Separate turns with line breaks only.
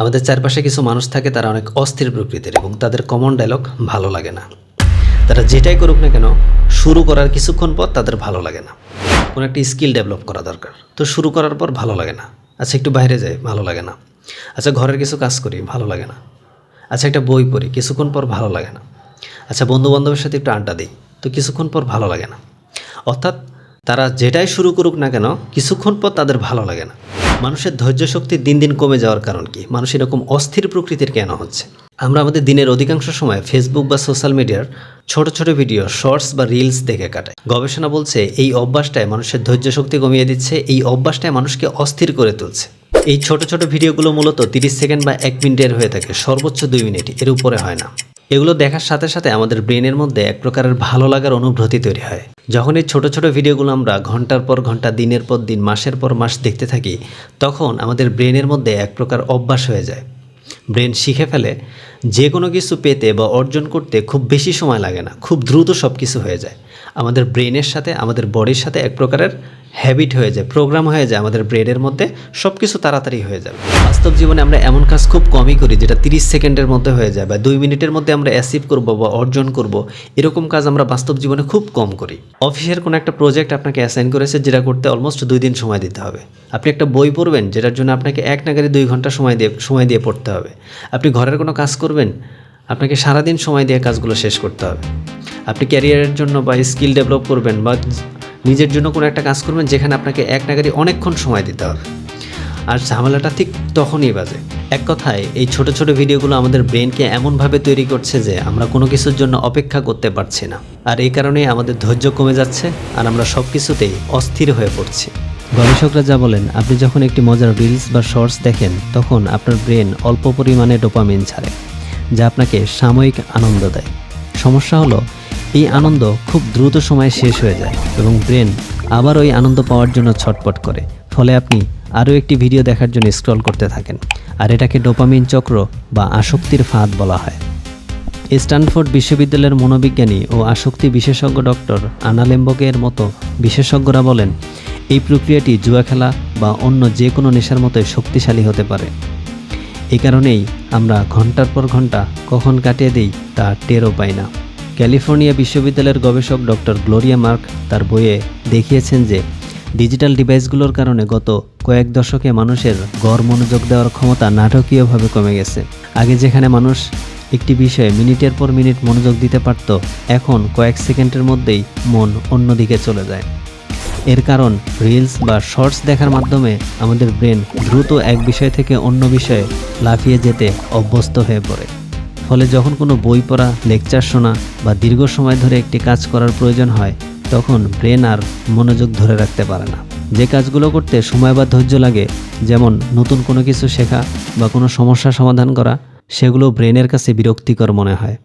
আমাদের চারপাশে কিছু মানুষ থাকে, তারা অনেক অস্থির প্রকৃতির এবং তাদের কমন ডায়লগ ভালো লাগে না। তারা যেটাই করুক না কেন, শুরু করার কিছুক্ষণ পর তাদের ভালো লাগে না। কোনো একটা স্কিল ডেভেলপ করা দরকার। তো শুরু করার পর ভালো লাগে না। আচ্ছা একটু বাইরে যাই, ভালো লাগে না। আচ্ছা ঘরের কিছু কাজ করি, ভালো লাগে না। আচ্ছা একটা বই পড়ি, কিছুক্ষণ পর ভালো লাগে না। আচ্ছা বন্ধু বান্ধবের সাথে একটু আড্ডা দিই, তো কিছুক্ষণ পর ভালো লাগে না। অর্থাৎ তারা যেটাই শুরু করুক না কেন, কিছুক্ষণ পর তাদের ভালো লাগে না। মানুষের ধৈর্য শক্তি দিন দিন কমে যাওয়ার কারণ কি? মানুষ এরকম অস্থির প্রকৃতির কেন হচ্ছে? আমরা আমাদের দিনের অধিকাংশ সময় ফেসবুক বা সোশ্যাল মিডিয়ার ছোট ছোট ভিডিও শর্টস বা রিলস দেখে কাটায় গবেষণা বলছে এই অভ্যাসটায় মানুষের ধৈর্য শক্তি কমিয়ে দিচ্ছে, এই অভ্যাসটায় মানুষকে অস্থির করে তুলছে। এই ছোট ছোট ভিডিওগুলো মূলত তিরিশ সেকেন্ড বা এক মিনিটের হয়ে থাকে, সর্বোচ্চ দুই মিনিট, এর উপরে হয় না। এগুলো দেখার সাথে সাথে আমাদের ব্রেনের মধ্যে এক প্রকারের ভালো লাগার অনুভূতি তৈরি হয়। যখন এই ছোটো ছোটো ভিডিওগুলো আমরা ঘণ্টার পর ঘণ্টা, দিনের পর দিন, মাসের পর মাস দেখতে থাকি, তখন আমাদের ব্রেনের মধ্যে এক প্রকার অভ্যাস হয়ে যায়। ব্রেন শিখে ফেলে যে কোনো কিছু পেতে বা অর্জন করতে খুব বেশি সময় লাগে না, খুব দ্রুত সব কিছু হয়ে যায়। আমাদের ব্রেনের সাথে, আমাদের বডির সাথে এক প্রকারের হ্যাবিট হয়ে যায় প্রোগ্রাম হয়ে যায় আমাদের ব্রেনের মধ্যে সব কিছু তাড়াতাড়ি হয়ে যাবে। বাস্তব জীবনে আমরা এমন কাজ খুব কমই করি যেটা তিরিশ সেকেন্ডের মধ্যে হয়ে যায় বা দুই মিনিটের মধ্যে আমরা অ্যাচিভ করব বা অর্জন করব, এরকম কাজ আমরা বাস্তব জীবনে খুব কম করি। অফিসের কোনো একটা প্রজেক্ট আপনাকে অ্যাসাইন করেছে যেটা করতে অলমোস্ট দুই দিন সময় দিতে হবে। আপনি একটা বই পড়বেন যেটার জন্য আপনাকে এক নাগারে দুই ঘণ্টা সময় দিয়ে সময় দিয়ে পড়তে হবে। আপনি ঘরের কোনো কাজ করবেন, আপনাকে সারাদিন সময় দিয়ে কাজগুলো শেষ করতে হবে। আপনি ক্যারিয়ারের জন্য বা স্কিল ডেভেলপ করবেন বা নিজের জন্য কোনো একটা কাজ করবেন যেখানে আপনাকে এক নাগারি অনেকক্ষণ সময় দিতে হবে। আর ঝামেলাটা ঠিক তখনই বাজে। এক কথায়, এই ছোট ছোট ভিডিওগুলো আমাদের ব্রেনকে এমনভাবে তৈরি করছে যে আমরা কোনো কিছুর জন্য অপেক্ষা করতে পারছি না। আর এই কারণেই আমাদের ধৈর্য কমে যাচ্ছে আর আমরা সব কিছুতেই অস্থির হয়ে পড়ছি। গবেষকরা যা বলেন, আপনি যখন একটি মজার রিলস বা শর্টস দেখেন, তখন আপনার ব্রেন অল্প পরিমাণে ডোপামিন ছাড়ে, যা আপনাকে সাময়িক আনন্দ দেয়। সমস্যা হলো এই আনন্দ খুব দ্রুত সময়ে শেষ হয়ে যায় এবং ব্রেন আবার ওই আনন্দ পাওয়ার জন্য ছটপট করে। ফলে আপনি আরও একটি ভিডিও দেখার জন্য স্ক্রল করতে থাকেন, আর এটাকে ডোপামিন চক্র বা আসক্তির ফাঁদ বলা হয়। স্ট্যানফোর্ড বিশ্ববিদ্যালয়ের মনোবিজ্ঞানী ও আসক্তি বিশেষজ্ঞ ডক্টর আনালেম্বকের মতো বিশেষজ্ঞরা বলেন, এই প্রক্রিয়াটি জুয়া খেলা বা অন্য যে কোনো নেশার মতোই শক্তিশালী হতে পারে। এই কারণেই আমরা ঘণ্টার পর ঘণ্টা কখন কাটিয়ে দিই তা টেরও পাই না। ক্যালিফোর্নিয়া বিশ্ববিদ্যালয়ের গবেষক ডক্টর গ্লোরিয়া মার্ক তার বইয়ে দেখিয়েছেন যে ডিজিটাল ডিভাইসগুলোর কারণে গত কয়েক দশকে মানুষের গড় মনোযোগ দেওয়ার ক্ষমতা নাটকীয়ভাবে কমে গেছে। আগে যেখানে মানুষ একটি বিষয়ে মিনিটের পর মিনিট মনোযোগ দিতে পারত, এখন কয়েক সেকেন্ডের মধ্যেই মন অন্যদিকে চলে যায়। এর কারণ রিলস বা শর্টস দেখার মাধ্যমে আমাদের ব্রেন দ্রুত এক বিষয় থেকে অন্য বিষয়ে লাফিয়ে যেতে অভ্যস্ত হয়ে পড়ে। ফলে যখন কোনো বই পড়া, লেকচার শোনা বা দীর্ঘ সময় ধরে একটি কাজ করার প্রয়োজন হয়, তখন ব্রেন আর মনোযোগ ধরে রাখতে পারে না। যে কাজগুলো করতে সময় বা ধৈর্য লাগে, যেমন নতুন কোনো কিছু শেখা বা কোনো সমস্যা সমাধান করা, সেগুলো ব্রেনের কাছে বিরক্তিকর মনে হয়।